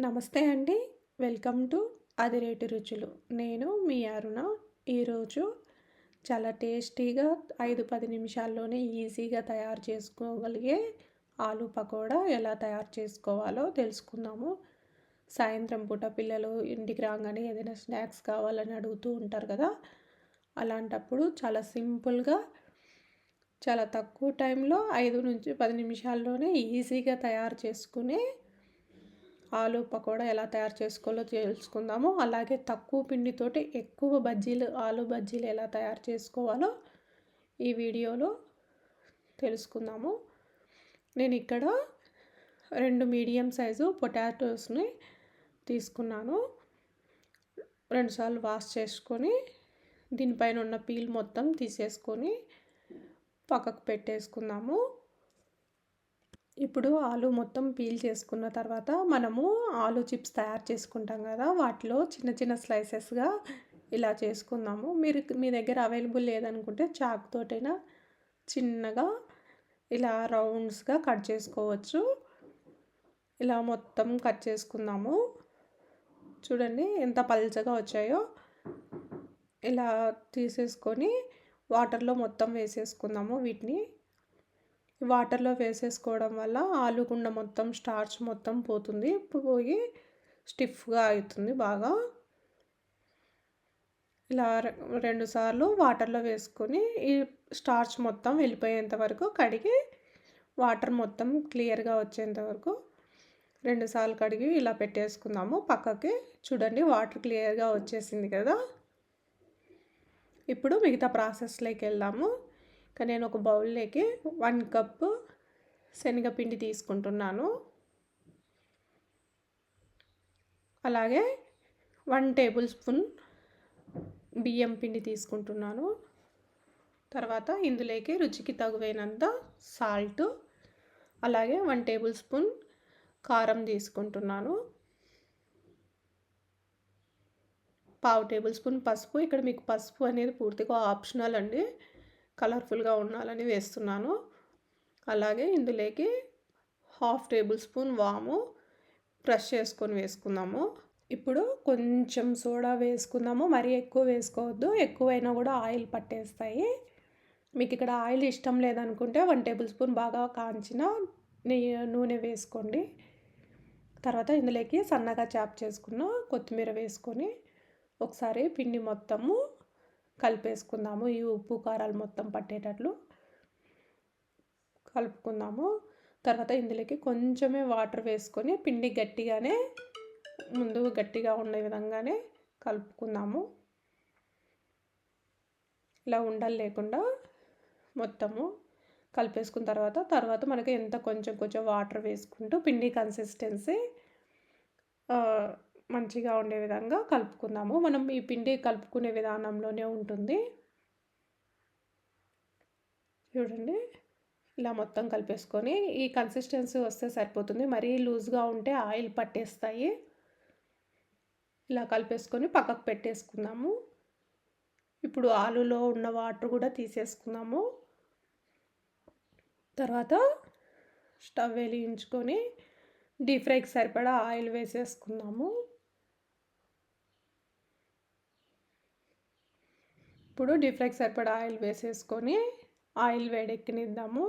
నమస్తే అండి. Welcome to అదిరేటి రుచులు. నేను మీ అరుణ. ఈరోజు చాలా టేస్టీగా ఐదు పది నిమిషాల్లోనే ఈజీగా తయారు చేసుకోగలిగే ఆలు పకోడా ఎలా తయారు చేసుకోవాలో తెలుసుకుందాము. సాయంత్రం పూట పిల్లలు ఇంటికి రాగానే ఏదైనా స్నాక్స్ కావాలని అడుగుతూ ఉంటారు కదా. అలాంటప్పుడు చాలా సింపుల్గా చాలా తక్కువ టైంలో ఐదు నుంచి పది నిమిషాల్లోనే ఈజీగా తయారు చేసుకునే ఆలు పకోడా ఎలా తయారు చేసుకోవాలో తెలుసుకుందాము. అలాగే తక్కువ పిండితోటి ఎక్కువ బజ్జీలు ఆలు బజ్జీలు ఎలా తయారు చేసుకోవాలో ఈ వీడియోలో తెలుసుకుందాము. నేను ఇక్కడ రెండు మీడియం సైజు పొటాటోస్ని తీసుకున్నాను. రెండుసార్లు వాష్ చేసుకొని దీనిపైన ఉన్న పీల్ మొత్తం తీసేసుకొని పక్కకు పెట్టేసుకుందాము. ఇప్పుడు ఆలు మొత్తం పీల్ చేసుకున్న తర్వాత మనము ఆలు చిప్స్ తయారు చేసుకుంటాం కదా వాటిలో చిన్న చిన్న స్లైసెస్గా ఇలా చేసుకుందాము. మీరు మీ దగ్గర అవైలబుల్ లేదనుకుంటే చాక్తోటైనా చిన్నగా ఇలా రౌండ్స్గా కట్ చేసుకోవచ్చు. ఇలా మొత్తం కట్ చేసుకుందాము. చూడండి ఎంత పల్చగా వచ్చాయో. ఇలా తీసేసుకొని వాటర్లో మొత్తం వేసేసుకుందాము వీటిని. వాటర్లో వేసేసుకోవడం వల్ల ఆలుగుండ మొత్తం స్టార్చ్ మొత్తం పోతుంది. పోయి స్టిఫ్గా అవుతుంది బాగా. ఇలా రెండు సార్లు వాటర్లో వేసుకొని ఈ స్టార్చ్ మొత్తం వెళ్ళిపోయేంత వరకు కడిగి వాటర్ మొత్తం క్లియర్గా వచ్చేంత వరకు రెండుసార్లు కడిగి ఇలా పెట్టేసుకుందాము. పక్కకి చూడండి వాటర్ క్లియర్గా వచ్చేసింది కదా. ఇప్పుడు మిగతా ప్రాసెస్లోకి వెళ్దాము. కానీ నేను ఒక బౌల్లోకి వన్ కప్పు శనగపిండి తీసుకుంటున్నాను. అలాగే వన్ టేబుల్ స్పూన్ బియ్యం పిండి తీసుకుంటున్నాను. తర్వాత ఇందులోకి రుచికి తగువైనంత సాల్ట్ అలాగే వన్ టేబుల్ స్పూన్ కారం తీసుకుంటున్నాను. పావు టేబుల్ స్పూన్ పసుపు. ఇక్కడ మీకు పసుపు అనేది పూర్తిగా ఆప్షనల్ అండి. కలర్ఫుల్గా ఉండాలని వేస్తున్నాను. అలాగే ఇందులోకి హాఫ్ టేబుల్ స్పూన్ వాము బ్రష్ చేసుకొని వేసుకుందాము. ఇప్పుడు కొంచెం సోడా వేసుకుందాము. మరీ ఎక్కువ వేసుకోవద్దు. ఎక్కువైనా కూడా ఆయిల్ పట్టేస్తాయి. మీకు ఇక్కడ ఆయిల్ ఇష్టం లేదనుకుంటే వన్ టేబుల్ స్పూన్ బాగా కాంచిన నెయ్యి నూనె వేసుకోండి. తర్వాత ఇందులోకి సన్నగా చాప్ చేసుకున్న కొత్తిమీర వేసుకొని ఒకసారి పిండి మొత్తము కలిపేసుకుందాము. ఈ ఉప్పు కారాలు మొత్తం పట్టేటట్లు కలుపుకుందాము. తర్వాత ఇందులోకి కొంచెమే వాటర్ వేసుకొని పిండి గట్టిగానే ముందు గట్టిగా ఉండే విధంగానే కలుపుకుందాము. ఇలా ఉండాలి లేకుండా మొత్తము కలిపేసుకున్న తర్వాత తర్వాత మనకి ఎంత కొంచెం కొంచెం వాటర్ వేసుకుంటూ పిండి కన్సిస్టెన్సీ మంచిగా ఉండే విధంగా కలుపుకుందాము. మనం ఈ పిండి కలుపుకునే విధానంలోనే ఉంటుంది. చూడండి. ఇలా మొత్తం కలిపేసుకొని ఈ కన్సిస్టెన్సీ వస్తే సరిపోతుంది. మరీ లూజ్గా ఉంటే ఆయిల్ పట్టేస్తాయి. ఇలా కలిపేసుకొని పక్కకు పెట్టేసుకుందాము. ఇప్పుడు ఆలులో ఉన్న వాటర్ కూడా తీసేసుకుందాము. తర్వాత స్టవ్ వెలిగించుకొని డీప్ ఫ్రైకి సరిపడా ఆయిల్ వేసేసుకుందాము. ఇప్పుడు డీప్ ఫ్రైకి సరిపడా ఆయిల్ వేసేసుకొని ఆయిల్ వేడెక్కినిద్దాము.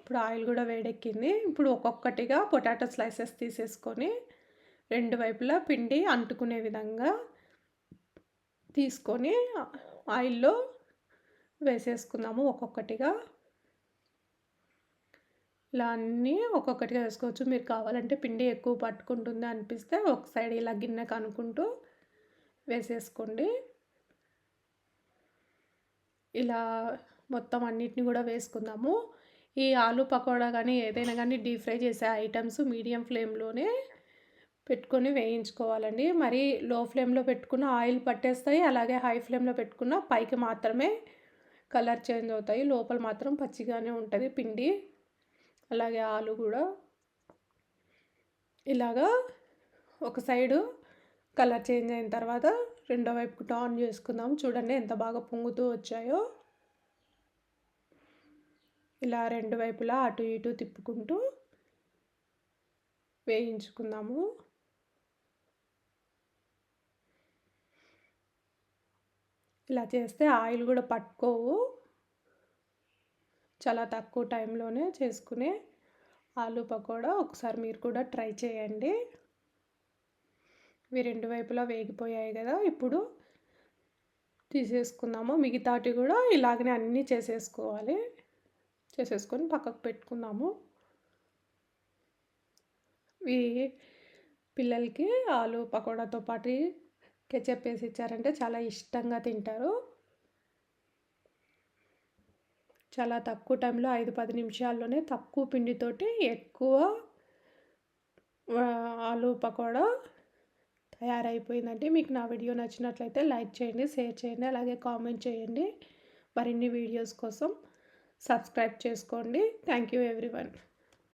ఇప్పుడు ఆయిల్ కూడా వేడెక్కింది. ఇప్పుడు ఒక్కొక్కటిగా పొటాటో స్లైసెస్ తీసేసుకొని రెండు వైపులా పిండి అంటుకునే విధంగా తీసుకొని ఆయిల్లో వేసేసుకుందాము ఒక్కొక్కటిగా. ఇలా అన్నీ ఒక్కొక్కటిగా వేసుకోవచ్చు. మీరు కావాలంటే పిండి ఎక్కువ పట్టుకుంటుంది అనిపిస్తే ఒక సైడ్ ఇలా గిన్నె కనుక్కుంటూ వేసేసుకోండి. ఇలా మొత్తం అన్నిటిని కూడా వేసుకుందాము. ఈ ఆలు పకోడా కానీ ఏదైనా కానీ డీప్ ఫ్రై చేసే ఐటమ్స్ మీడియం ఫ్లేమ్లోనే పెట్టుకొని వేయించుకోవాలండి. మరి లో ఫ్లేమ్లో పెట్టుకున్న ఆయిల్ పట్టేస్తాయి అలాగే హై ఫ్లేమ్లో పెట్టుకున్న పైకి మాత్రమే కలర్ చేంజ్ అవుతాయి. లోపల మాత్రం పచ్చిగానే ఉంటుంది పిండి. అలాగే ఆలు కూడా ఇలాగా ఒక సైడు కలర్ చేంజ్ అయిన తర్వాత రెండో వైపుకు టర్న్ చేసుకుందాం. చూడండి ఎంత బాగా పొంగుతూ వచ్చాయో. ఇలా రెండు వైపులా అటు ఇటు తిప్పుకుంటూ వేయించుకుందాము. ఇలా చేస్తే ఆయిల్ కూడా పట్టుకోవు. చాలా తక్కువ టైంలోనే చేసుకునే ఆలు పకోడా ఒకసారి మీరు కూడా ట్రై చేయండి. ఇవి రెండు వైపులా వేగిపోయాయి కదా ఇప్పుడు తీసేసుకుందాము. మిగతాటి కూడా ఇలాగనే అన్నీ చేసేసుకోవాలి. చేసేసుకొని పక్కకు పెట్టుకుందాము. ఈ పిల్లలకి ఆలు పకోడాతో పాటు కెచప్ వేసి ఇచ్చారంటే చాలా ఇష్టంగా తింటారు. చాలా తక్కువ టైంలో ఐదు పది నిమిషాల్లోనే తక్కువ పిండితోటి ఎక్కువ ఆలు పకోడా తయారైపోయిందండి. మీకు నా వీడియో నచ్చినట్లయితే లైక్ చేయండి షేర్ చేయండి అలాగే కామెంట్ చేయండి. మరిన్ని వీడియోస్ కోసం సబ్స్క్రైబ్ చేసుకోండి. Thank you everyone.